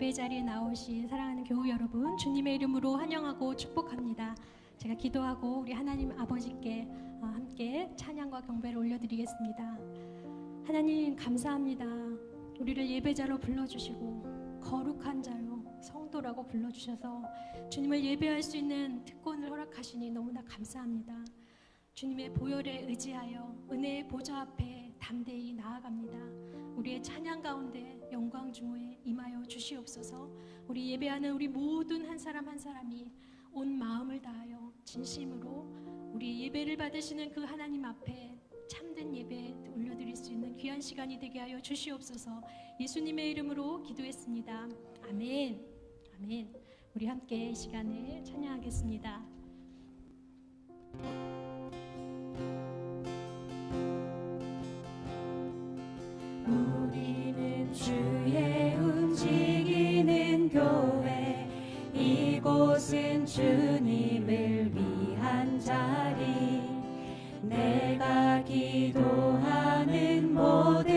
예배 자리에 나오신 사랑하는 교우 여러분, 주님의 이름으로 환영하고 축복합니다. 제가 기도하고 우리 하나님 아버지께 어, 함께 찬양과 경배를 올려드리겠습니다. 하나님 감사합니다. 우리를 예배자로 불러주시고 거룩한 자로 성도라고 불러주셔서 주님을 예배할 수 있는 특권을 허락하시니 너무나 감사합니다. 주님의 보혈에 의지하여 은혜의 보좌 앞에 담대히 나아갑니다. 우리의 찬양 가운데 영광 중에 임하여 주시옵소서. 우리 예배하는 우리 모든 한 사람 한 사람이 온 마음을 다하여 진심으로 우리 예배를 받으시는 그 하나님 앞에 참된 예배 올려드릴 수 있는 귀한 시간이 되게 하여 주시옵소서. 예수님의 이름으로 기도했습니다. 아멘. 아멘. 우리 함께 이 시간을 찬양하겠습니다. 주님을 위한 자리. 내가 기도하는 모든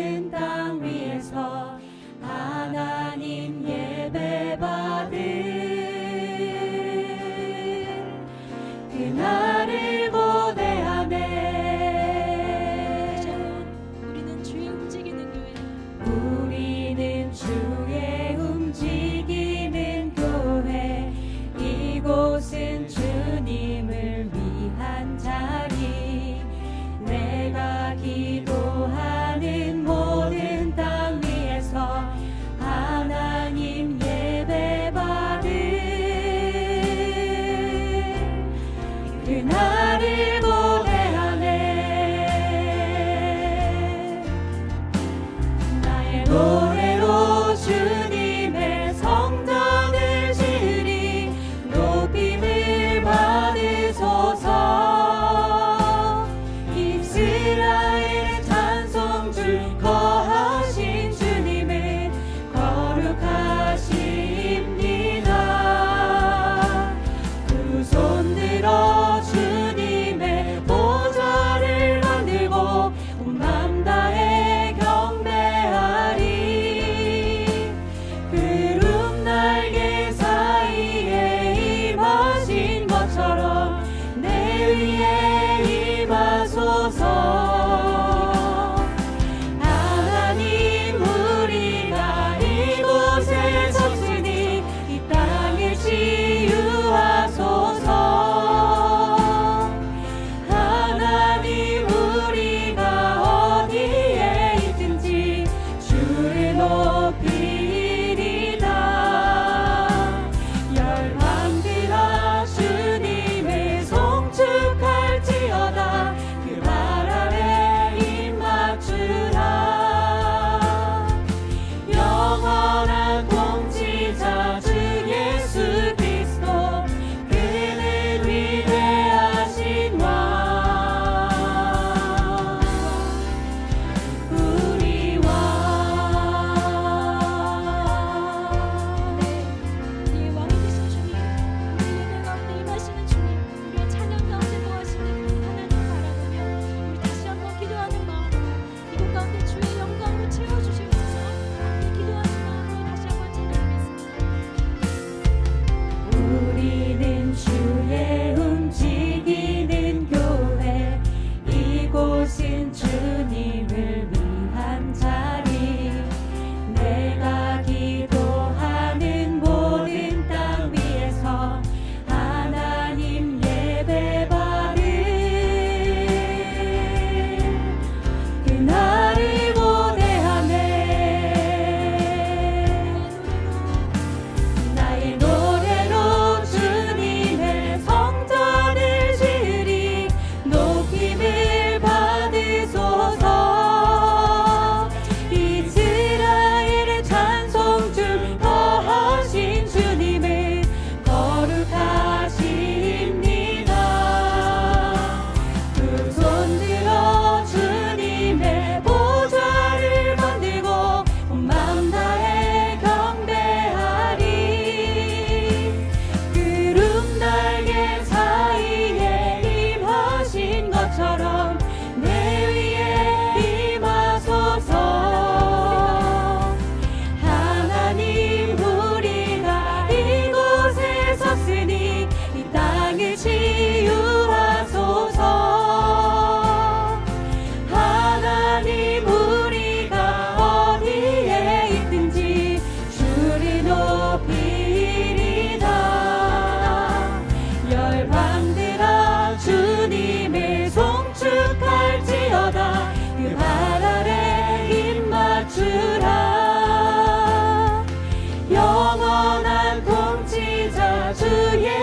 主耶。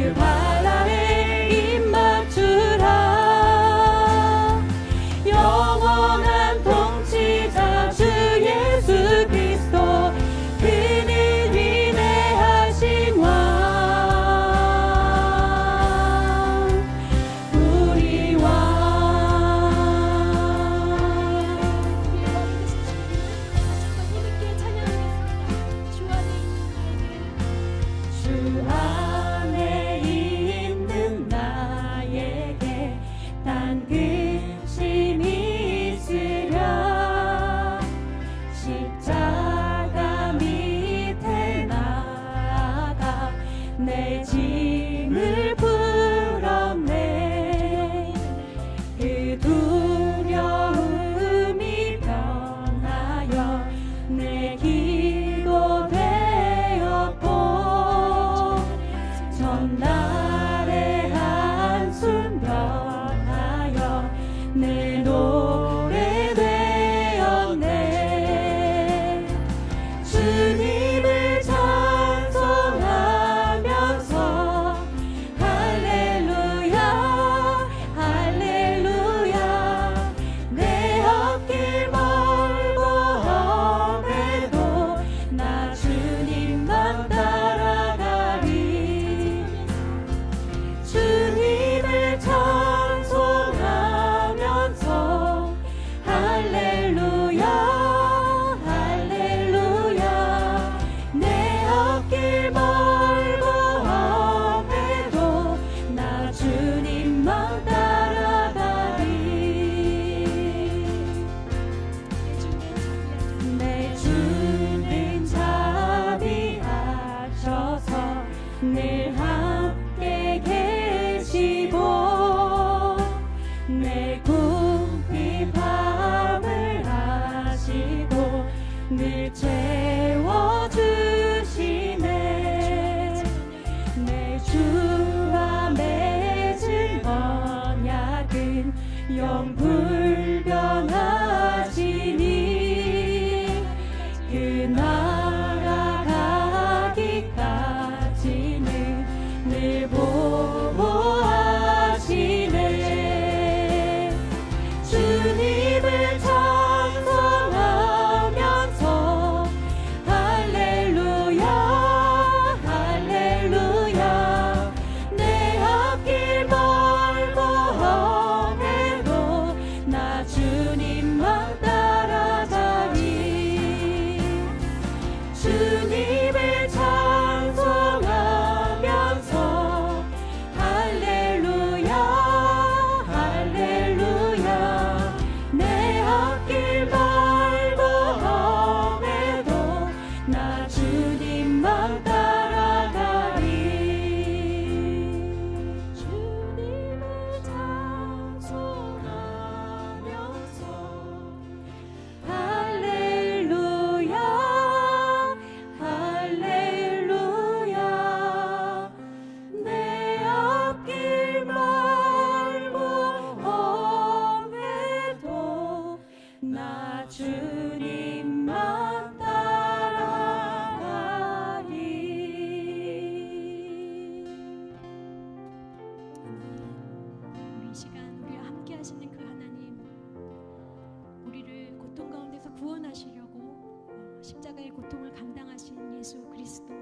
그 바 있는 예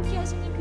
함께 하시는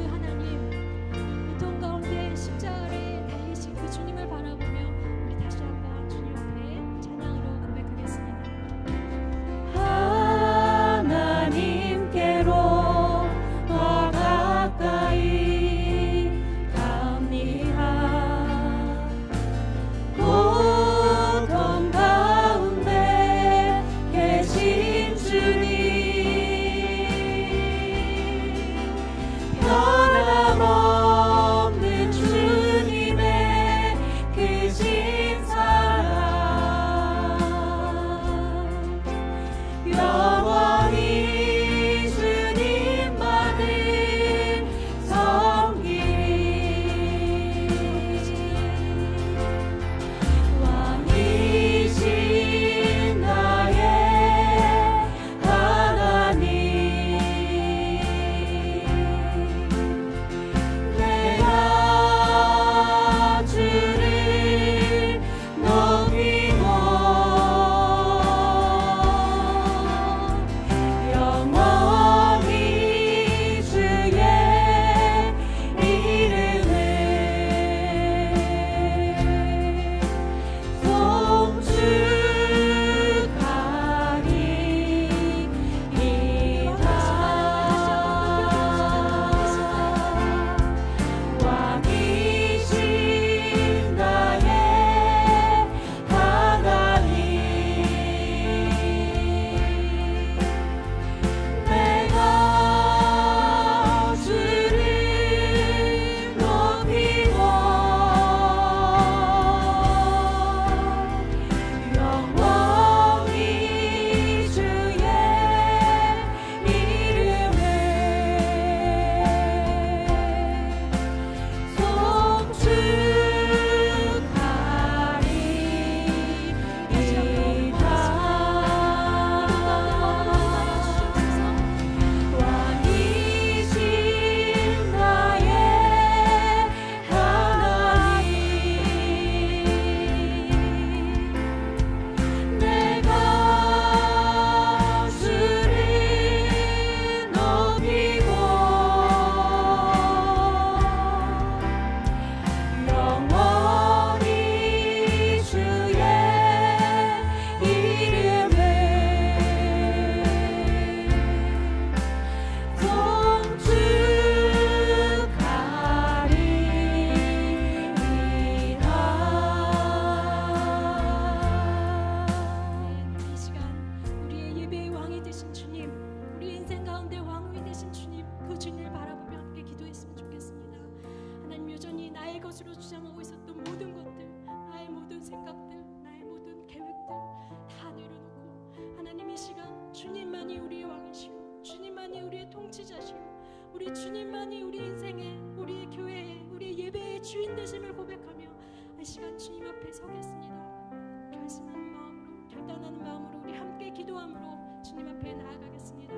시간 주님 앞에 서겠습니다. 결심하는 마음으로, 결단하는 마음으로 우리 함께 기도함으로 주님 앞에 나아가겠습니다.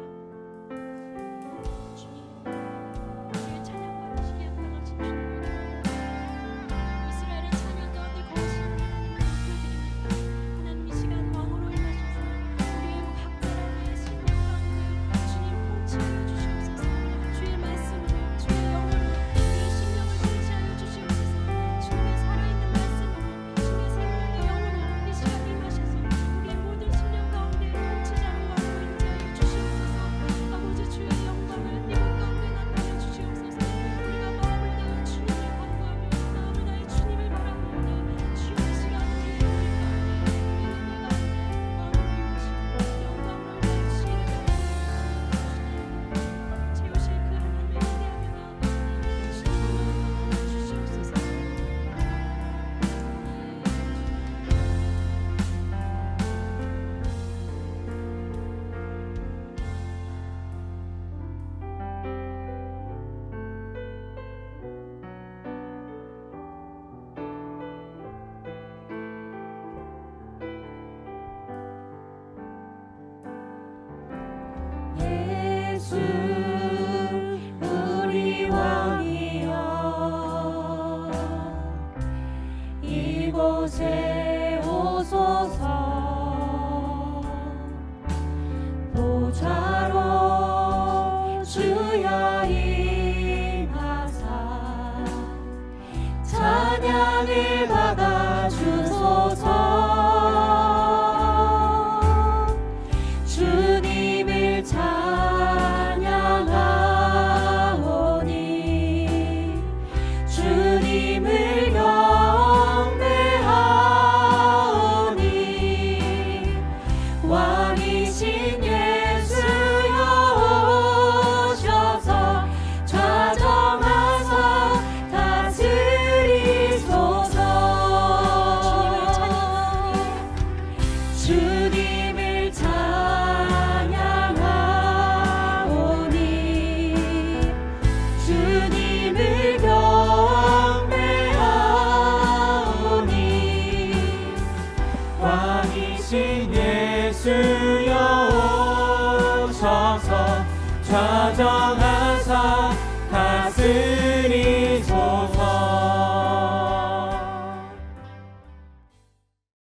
찬